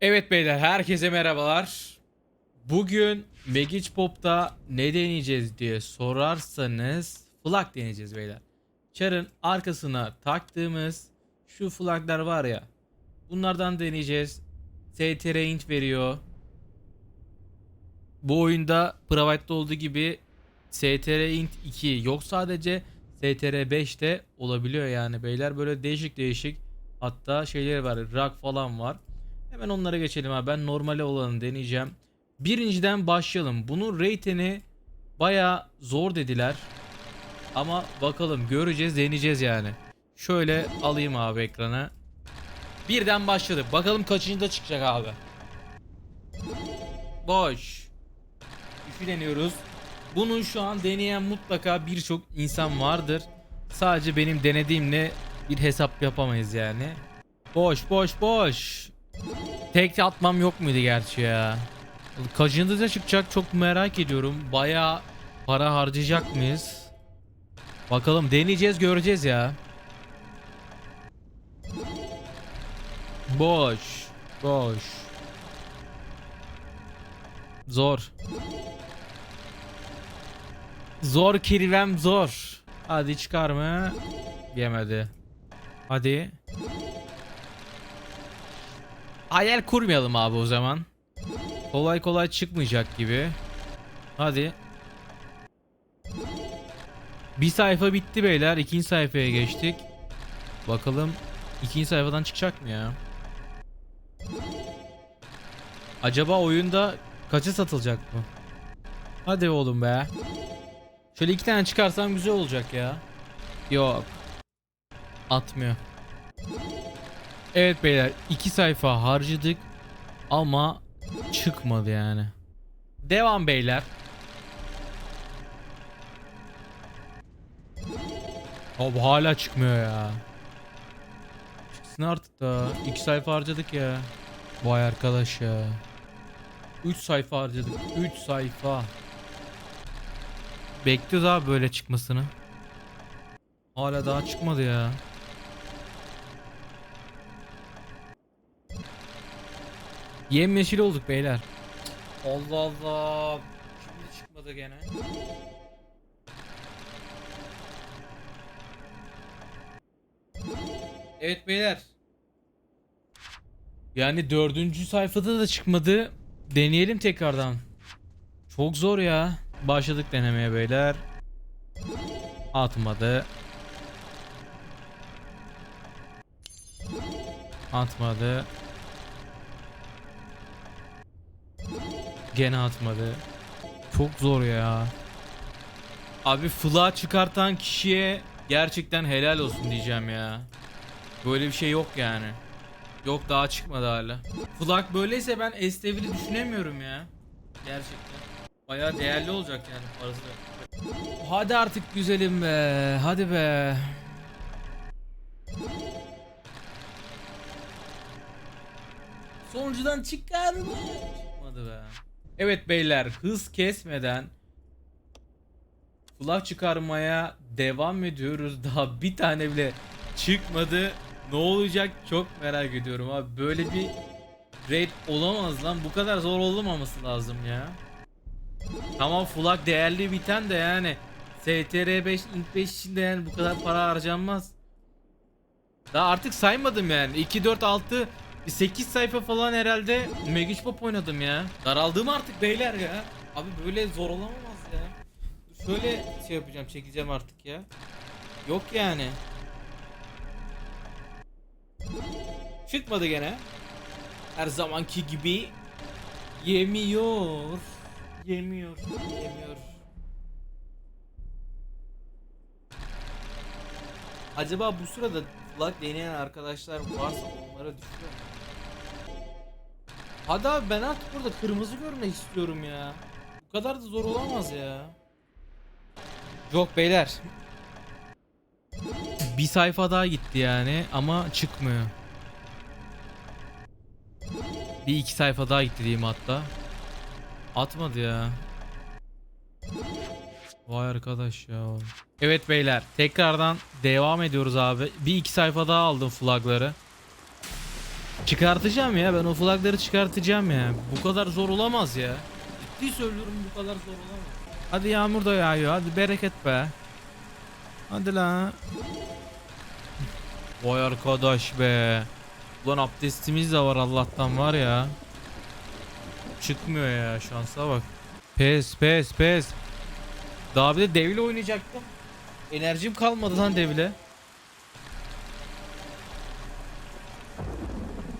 Evet beyler herkese merhabalar. Bugün Magic Pop'ta ne deneyeceğiz diye sorarsanız flag deneyeceğiz beyler. Char'ın arkasına taktığımız şu flaglar var ya. Bunlardan deneyeceğiz. STR int veriyor. Bu oyunda Private'da olduğu gibi STR int 2 yok sadece STR 5 de olabiliyor yani beyler böyle değişik değişik hatta şeyler var rock falan var. Hemen onlara geçelim abi. Ben normale olanı deneyeceğim. Birinciden başlayalım. Bunun rate'ini baya zor dediler. Ama bakalım göreceğiz deneyeceğiz yani. Şöyle alayım abi ekrana. Birden başladık. Bakalım kaçıncıda çıkacak abi. Boş. Üçü deniyoruz. Bunu şu an deneyen mutlaka birçok insan vardır. Sadece benim denediğimle bir hesap yapamayız yani. Boş boş boş. Tek atmam yok muydu gerçi ya? Kaçıncıda da çıkacak çok merak ediyorum. Baya para harcayacak mıyız? Bakalım deneyeceğiz göreceğiz ya. Boş. Boş. Zor. Zor kirvem zor. Hadi çıkar mı? Yemedi. Hadi. Hayal kurmayalım abi o zaman. Kolay kolay çıkmayacak gibi. Hadi. Bir sayfa bitti beyler. İkinci sayfaya geçtik. Bakalım ikinci sayfadan çıkacak mı ya? Acaba oyunda kaça satılacak bu? Hadi oğlum be. Şöyle iki tane çıkarsam güzel olacak ya. Yok. Atmıyor. Evet beyler iki sayfa harcadık ama çıkmadı yani. Devam beyler. Abi hala çıkmıyor ya. Çıksın artık da. iki sayfa harcadık ya. Vay arkadaş ya. 3 sayfa harcadık. 3 sayfa. Bekliyoruz abi böyle çıkmasını. Hala daha çıkmadı ya. Yemyeşil olduk beyler. Allah Allah. Şimdi çıkmadı gene. Evet beyler. Yani dördüncü sayfada da çıkmadı. Deneyelim tekrardan. Çok zor ya. Başladık denemeye beyler. Atmadı. Atmadı. Gene atmadı. Çok zor ya. Abi fla çıkartan kişiye gerçekten helal olsun diyeceğim ya. Böyle bir şey yok yani. Yok daha çıkmadı hala. Flak böyleyse ben Estevili düşünemiyorum ya. Gerçekten. Bayağı değerli olacak yani parası. Hadi artık güzelim be. Hadi be. Sonuncudan çıkar mı? Çıkmadı be. Evet beyler hız kesmeden Kulak çıkarmaya devam ediyoruz. Daha bir tane bile çıkmadı. Ne olacak çok merak ediyorum abi. Böyle bir raid olamaz lan. Bu kadar zor olmaması lazım ya. Tamam fulak değerli biten de yani STR 5 Int 5 için de yani bu kadar para harcanmaz. Daha artık saymadım yani. 2 4 6 8 sayfa falan herhalde Magic Pop oynadım ya. Daraldım artık beyler ya. Abi böyle zor olamaz ya. Şöyle şey yapacağım, çekeceğim artık ya. Yok yani. Çıkmadı gene. Her zamanki gibi yemiyor. Yemiyor, yemiyor. Acaba bu sırada flag deneyen arkadaşlar varsa onlara düşüyor mu? Hadi abi ben artık burada kırmızı görmek istiyorum ya. Bu kadar da zor olamaz ya. Yok beyler. Bir sayfa daha gitti yani ama çıkmıyor. Bir iki sayfa daha gitti diyeyim hatta. Atmadı ya. Vay arkadaş ya. Evet beyler tekrardan devam ediyoruz abi. Bir iki sayfa daha aldım flagları. Çıkartacağım ya ben o flagları çıkartacağım ya. Bu kadar zor olamaz ya. Ciddi söylüyorum bu kadar zor olamaz. Hadi yağmur da yağıyor hadi bereket be. Hadi la. Vay arkadaş be. Ulan abdestimiz de var Allah'tan var ya. Çıkmıyor ya şansa bak. Pes pes pes. Daha bir de devle oynayacaktım. Enerjim kalmadı lan devle.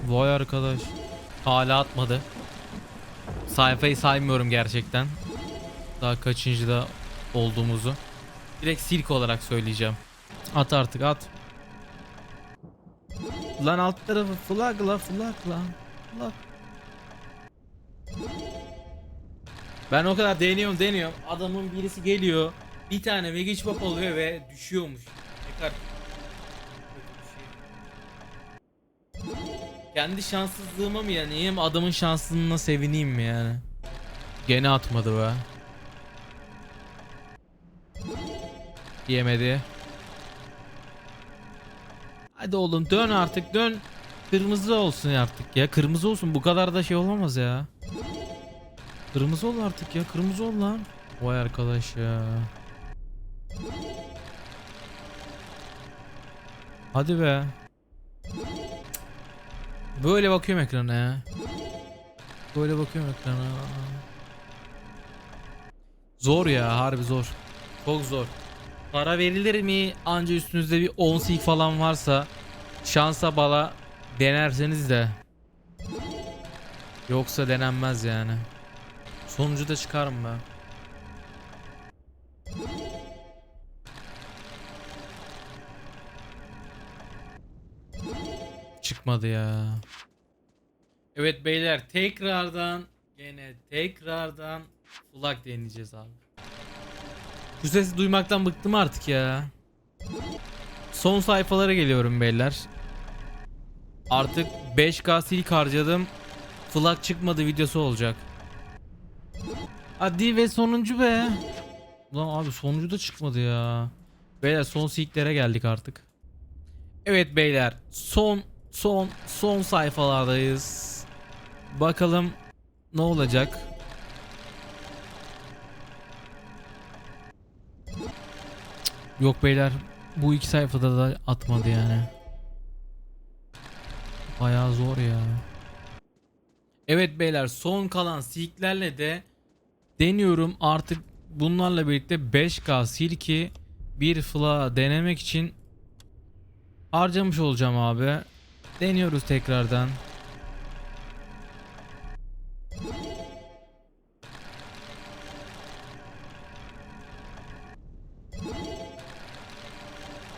Vay arkadaş. Hala atmadı. Sayfayı saymıyorum gerçekten. Daha kaçıncıda olduğumuzu. Direkt silk olarak söyleyeceğim. At artık at. Lan alt tarafı flag la flag la. Flag. Ben o kadar deniyorum deniyorum. Adamın birisi geliyor. Bir tane Megic Pop oluyor ve düşüyormuş. Ne Kendi şanssızlığıma mı yanayım adamın şanslılığına sevineyim mi yani? Gene atmadı be. Yemedi. Hadi oğlum dön artık dön. Kırmızı olsun artık ya. Kırmızı olsun bu kadar da şey olamaz ya. Kırmızı ol artık ya. Kırmızı ol lan. Vay arkadaş ya. Hadi be. Böyle bakıyorum ekrana ya. Böyle bakıyorum ekrana. Zor ya harbi zor. Çok zor. Para verilir mi? Anca üstünüzde bir 10 sik falan varsa şansa bala denerseniz de. Yoksa denenmez yani. Sonucu da çıkarım ben. Çıkmadı ya. Evet beyler tekrardan gene tekrardan flag deneyeceğiz abi. Şu sesi duymaktan bıktım artık ya. Son sayfalara geliyorum beyler. Artık 5K silk harcadım. Flag çıkmadı videosu olacak. Hadi ve sonuncu be. Ulan abi sonuncu da çıkmadı ya. Beyler son silklere geldik artık. Evet beyler son son son sayfalardayız. Bakalım ne olacak. Yok beyler bu iki sayfada da atmadı yani. Bayağı zor ya. Evet beyler son kalan silklerle de deniyorum artık bunlarla birlikte 5K silki bir fla denemek için harcamış olacağım abi. Deniyoruz tekrardan.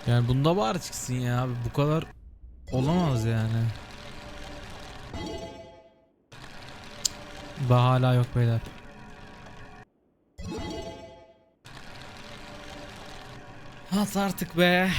Yani bunda var çıksın ya abi bu kadar olamaz yani. Daha hala yok beyler. At artık be.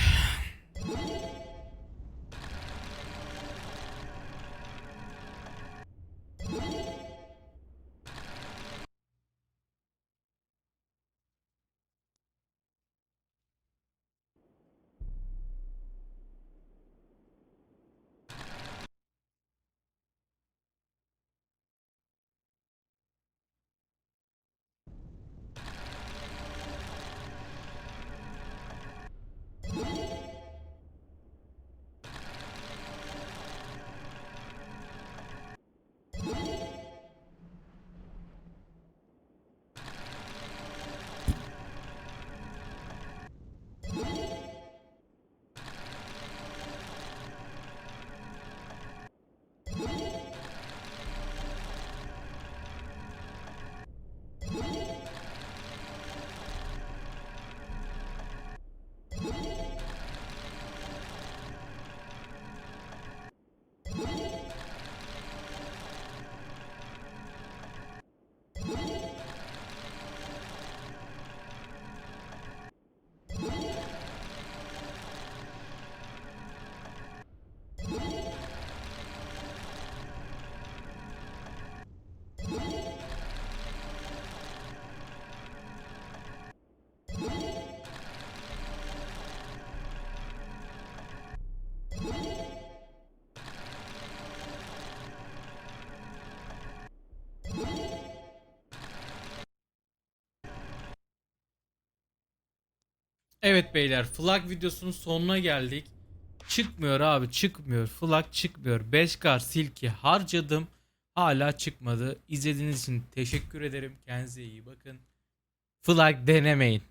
Evet beyler flag videosunun sonuna geldik. Çıkmıyor abi çıkmıyor. Flag çıkmıyor. 5K silki harcadım. Hala çıkmadı. İzlediğiniz için teşekkür ederim. Kendinize iyi bakın. Flag denemeyin.